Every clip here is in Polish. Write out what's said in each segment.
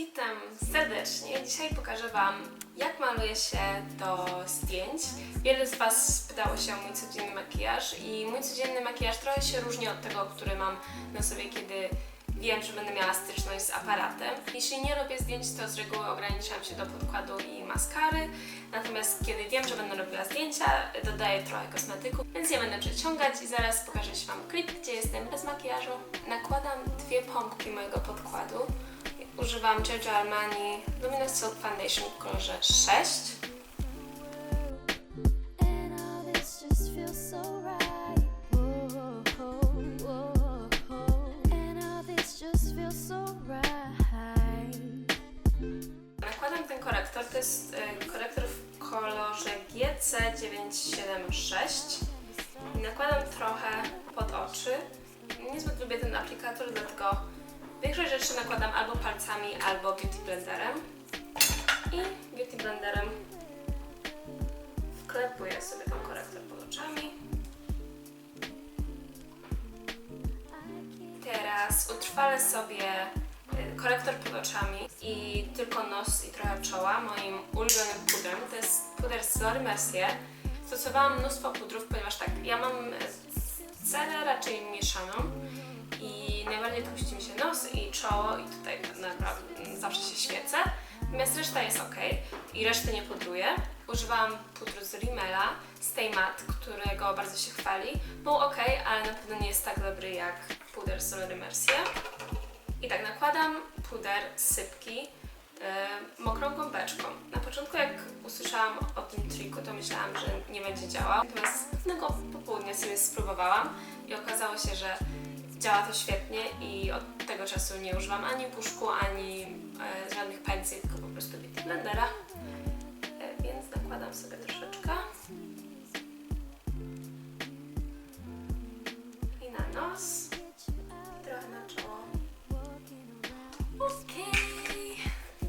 Witam serdecznie. Dzisiaj pokażę Wam, jak maluje się do zdjęć. Wiele z Was pytało się o mój codzienny makijaż i mój codzienny makijaż trochę się różni od tego, który mam na sobie, kiedy wiem, że będę miała styczność z aparatem. Jeśli nie robię zdjęć, to z reguły ograniczam się do podkładu i maskary, natomiast kiedy wiem, że będę robiła zdjęcia, dodaję trochę kosmetyku, więc nie będę przeciągać i zaraz pokażę Wam klip, gdzie jestem bez makijażu. Nakładam dwie pompki mojego podkładu. Używam Giorgio Armani Luminous Silk Foundation w kolorze 6. And all this just feels so right. Whoa, whoa, whoa. And all this just feels so right. Nakładam ten korektor, to jest y, korektor w kolorze GC976 i nakładam trochę pod oczy. Niezbyt lubię ten aplikator, dlatego większość rzeczy nakładam albo palcami, albo beauty blenderem. I beauty blenderem wklepuję sobie ten korektor pod oczami. Teraz utrwalę sobie y, korektor pod oczami i tylko nos i trochę czoła moim ulubionym pudrem. To jest puder z Laura Mercier. Stosowałam mnóstwo pudrów, ponieważ tak, ja mam cerę raczej mieszaną czoło i tutaj naprawdę zawsze się świecę. Natomiast reszta jest ok i reszty nie pudruję. Używałam pudru z Rimmela, Stay Matte, którego bardzo się chwali. Był ok, ale na pewno nie jest tak dobry jak puder z Laura Mercier. I tak, nakładam puder z sypki yy, mokrą gąbeczką. Na początku jak usłyszałam o tym triku, to myślałam, że nie będzie działał. Natomiast pewnego popołudnia sobie spróbowałam i okazało się, że działa to świetnie i od tego czasu nie używam ani puszku, ani e, żadnych pensji, tylko po prostu beauty blendera. E, więc nakładam sobie troszeczkę. I na nos. I trochę na czoło. Okej.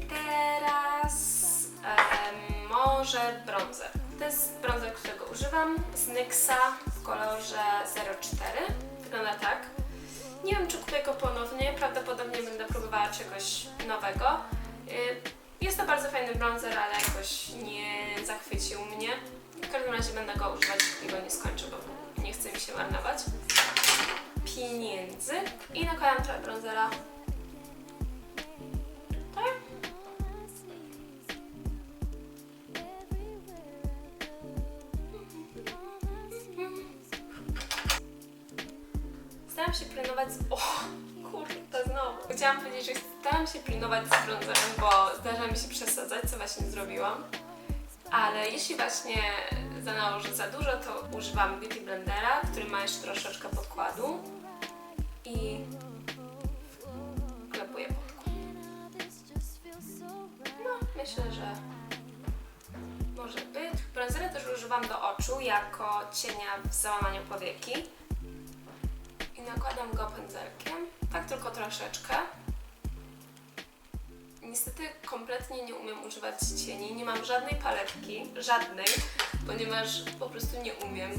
Teraz em, może bronzer. To jest bronzer, którego używam z NYXa w kolorze 04. Wygląda tak. Nie wiem, czy kupię go ponownie. Prawdopodobnie będę próbowała czegoś nowego. Y, Jest to bardzo fajny bronzer, ale jakoś nie zachwycił mnie. W każdym razie będę go używać, i go nie skończę, bo nie chce mi się marnować pieniędzy. I nakładam trochę bronzera Się pilnować z... O, kurde, znowu. Chciałam powiedzieć, że staram się pilnować z bronzerem, bo zdarza mi się przesadzać, co właśnie zrobiłam. Ale jeśli właśnie za nałożę za dużo, to używam Beauty Blendera, który ma jeszcze troszeczkę podkładu. I klepuję podkład. No, myślę, że może być. Bronzera też używam do oczu jako cienia w załamaniu powieki. Nakładam go pędzelkiem, tak tylko troszeczkę. Niestety kompletnie nie umiem używać cieni, nie mam żadnej paletki, żadnej, ponieważ po prostu nie umiem.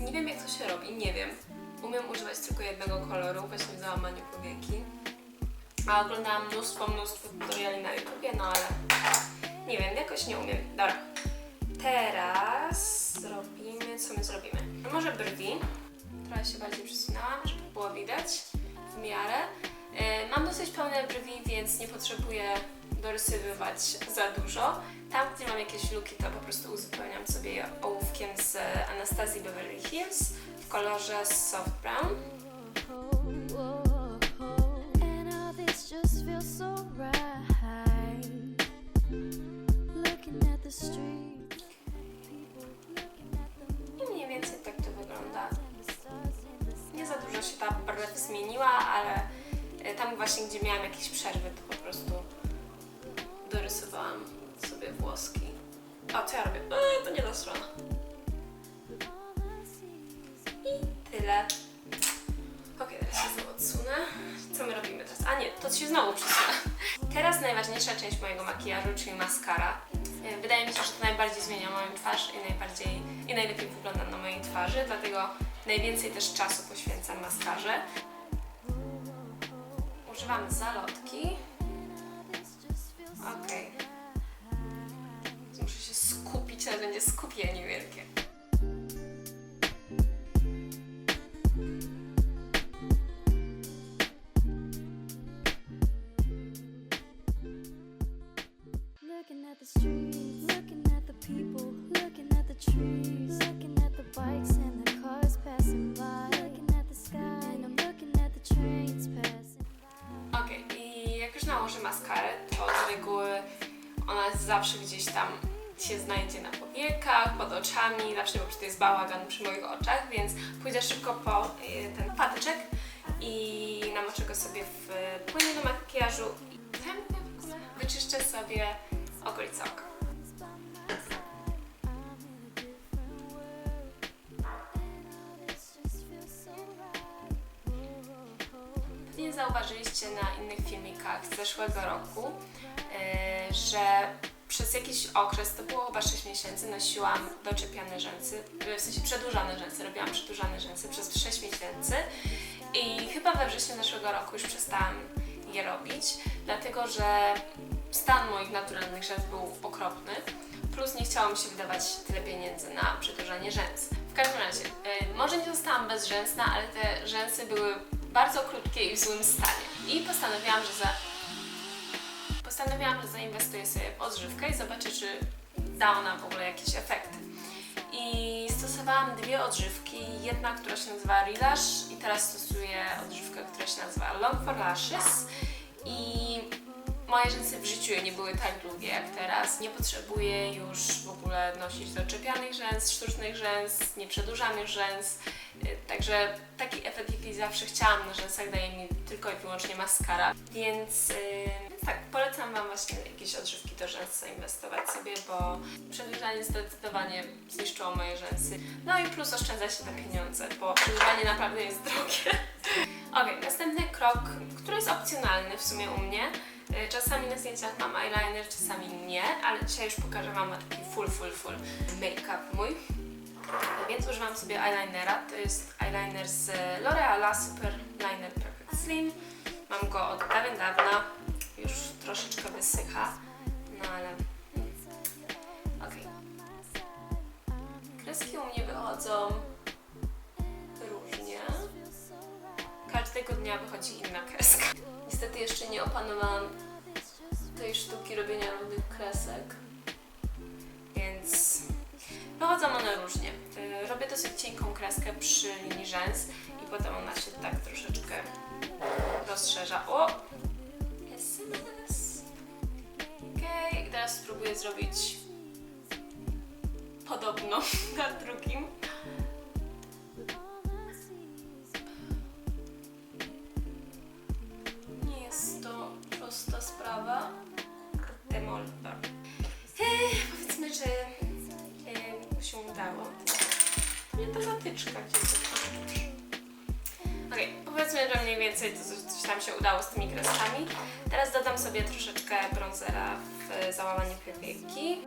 Nie wiem jak to się robi, nie wiem. Umiem używać tylko jednego koloru, właśnie w załamaniu powieki. A oglądałam mnóstwo, mnóstwo tutoriali na YouTubie, no ale nie wiem, jakoś nie umiem. Dobra. Teraz zrobimy, co my zrobimy? Może brwi. Trochę się bardziej przesunęłam, żeby było widać w miarę. E, Mam dosyć pełne brwi, więc nie potrzebuję dorysowywać za dużo. Tam, gdzie mam jakieś luki, to po prostu uzupełniam sobie je ołówkiem z Anastazji Beverly Hills w kolorze soft brown. Just feels so right. Looking at the street, właśnie, gdzie miałam jakieś przerwy, to po prostu dorysowałam sobie włoski. O, co ja robię? Eee, to nie ta strona. I tyle. Okej, teraz się znowu odsunę. Co my robimy teraz? A nie, to się znowu przesunę. Teraz najważniejsza część mojego makijażu, czyli maskara. E, Wydaje mi się, że to najbardziej zmienia moją twarz i najbardziej i najlepiej wygląda na mojej twarzy, dlatego najwięcej też czasu poświęcam maskarze. Używamy zalotki. Ok. Muszę się skupić ale tym, nie skupienie wielkie. Zawsze gdzieś tam się znajdzie na powiekach, pod oczami, zawsze po prostu jest bałagan przy moich oczach, więc pójdę szybko po y, ten patyczek i namoczę go sobie w płynie do makijażu i w wyczyszczę sobie okolice oka. Zauważyliście na innych filmikach z zeszłego roku, e, że przez jakiś okres, to było chyba 6 miesięcy, nosiłam doczepiane rzęsy, e, w sensie przedłużane rzęsy, robiłam przedłużane rzęsy przez 6 miesięcy i chyba we wrześniu zeszłego roku już przestałam je robić, dlatego że stan moich naturalnych rzęs był okropny, plus nie chciało mi się wydawać tyle pieniędzy na przedłużanie rzęs. W każdym razie, y, może nie zostałam bezrzęsna, ale te rzęsy były bardzo krótkie i w złym stanie. I postanowiłam, że za... Postanowiłam, że zainwestuję sobie w odżywkę i zobaczę, czy da ona w ogóle jakieś efekty. I stosowałam dwie odżywki. Jedna, która się nazywa Relash i teraz stosuję odżywkę, która się nazywa Long for Lashes. I moje rzęsy w życiu nie były tak długie jak teraz. Nie potrzebuję już w ogóle nosić doczepianych rzęs, sztucznych rzęs, nie przedłużam już rzęs. Y, Także taki efekt, jaki zawsze chciałam na rzęsach, daje mi tylko i wyłącznie maskara. Więc, yy, więc tak, polecam Wam właśnie jakieś odżywki do rzęs zainwestować sobie, bo przedłużanie zdecydowanie zniszczyło moje rzęsy. No i plus oszczędza się na pieniądze, bo przedłużanie naprawdę jest drogie. Okej, następny krok, który jest opcjonalny w sumie u mnie. Y, Czasami na zdjęciach mam eyeliner, czasami nie, ale dzisiaj już pokażę Wam taki full, full, full make-up mój. Więc używam sobie eyelinera. To jest eyeliner z L'Oreala Super Liner Perfect Slim. Mam go od dawien dawna. Już troszeczkę wysycha. No ale... Okej. Kreski u mnie wychodzą różnie. Każdego dnia wychodzi inna kreska. Niestety jeszcze nie opanowałam tej sztuki robienia różnych kresek. Więc wychodzą one różnie. Dosyć cienką kreskę przy linii rzęs i potem ona się tak troszeczkę rozszerza. O! SMS! Okej, teraz spróbuję zrobić podobno na drugim. To Okej, powiedzmy, że mniej więcej coś, tam się udało z tymi kreskami. Teraz dodam sobie troszeczkę bronzera w załamanie powieki.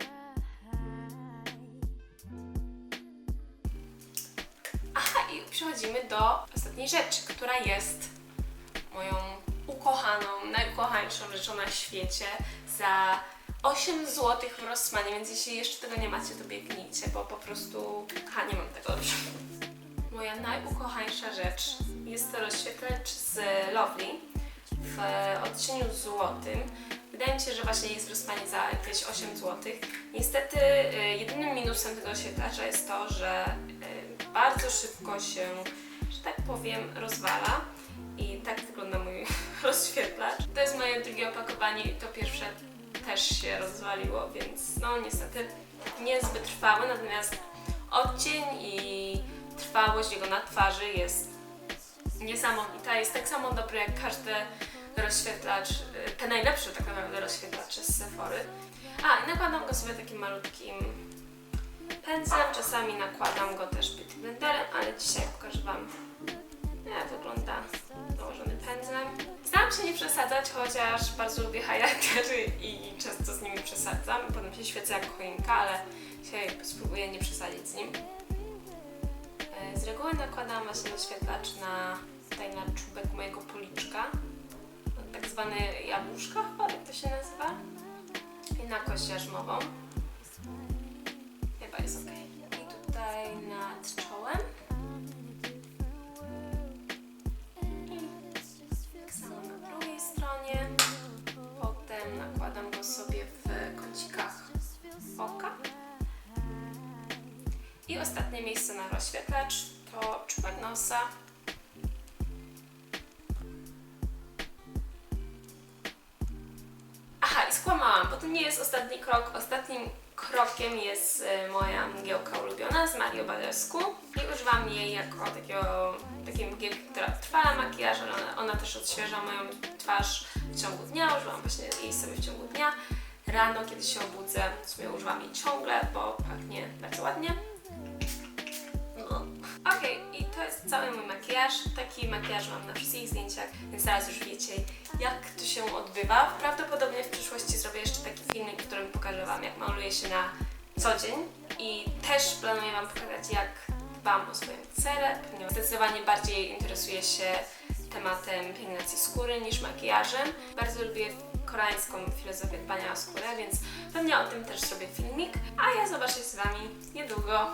Aha, i przechodzimy do ostatniej rzeczy, która jest moją ukochaną, najukochańszą rzeczą na świecie za 8 zł w Rossmanie, więc jeśli jeszcze tego nie macie, to biegnijcie, bo po prostu... Aha, nie mam tego dobrze. Najukochańsza rzecz jest to rozświetlacz z Lovely w odcieniu złotym. Wydaje mi się, że właśnie jest w Rossmanie za jakieś 8 zł. Niestety y, jedynym minusem tego oświetlacza jest to, że y, bardzo szybko się, że tak powiem, rozwala. I tak wygląda mój rozświetlacz. To jest moje drugie opakowanie i to pierwsze też się rozwaliło, więc no niestety niezbyt trwałe, natomiast odcień i trwałość jego na twarzy jest niesamowita. Jest tak samo dobry jak każdy rozświetlacz, y, te najlepsze tak naprawdę rozświetlacze z Sephory. A, i nakładam go sobie takim malutkim pędzlem, czasami nakładam go też beauty blenderem, ale dzisiaj pokażę Wam jak wygląda nałożony pędzlem. Staram się nie przesadzać, chociaż bardzo lubię highlightery i często z nimi przesadzam. Potem się świecę jak choinka, ale dzisiaj spróbuję nie przesadzić z nim. Z reguły nakładam właśnie oświetlacz na, tutaj na czubek mojego policzka. Tak zwane jabłuszka chyba, tak to się nazywa. I na kość jarzmową. Chyba jest ok. I tutaj nad czołem. Tak samo na drugiej stronie. Potem nakładam go sobie w kącikach oka. I ostatnie miejsce na rozświetlacz to czubek nosa. Aha, i skłamałam, bo to nie jest ostatni krok. Ostatnim krokiem jest y, moja mgiełka ulubiona z Mario Badescu i używam jej jako takiego, takiej mgiełki, która trwa makijaż, ale ona, ona też odświeża moją twarz w ciągu dnia. Używam właśnie jej sobie w ciągu dnia. Rano, kiedy się obudzę, w sumie używam jej ciągle, bo pachnie bardzo ładnie. Okej, i to jest cały mój makijaż. Taki makijaż mam na wszystkich zdjęciach, więc teraz już wiecie, jak to się odbywa. Prawdopodobnie w przyszłości zrobię jeszcze taki filmik, w którym pokażę Wam, jak maluję się na co dzień. I też planuję Wam pokazać, jak dbam o swoją cerę. Zdecydowanie bardziej interesuję się tematem pielęgnacji skóry niż makijażem. Bardzo lubię koreańską filozofię dbania o skórę, więc pewnie o tym też zrobię filmik. A ja zobaczę się z Wami niedługo.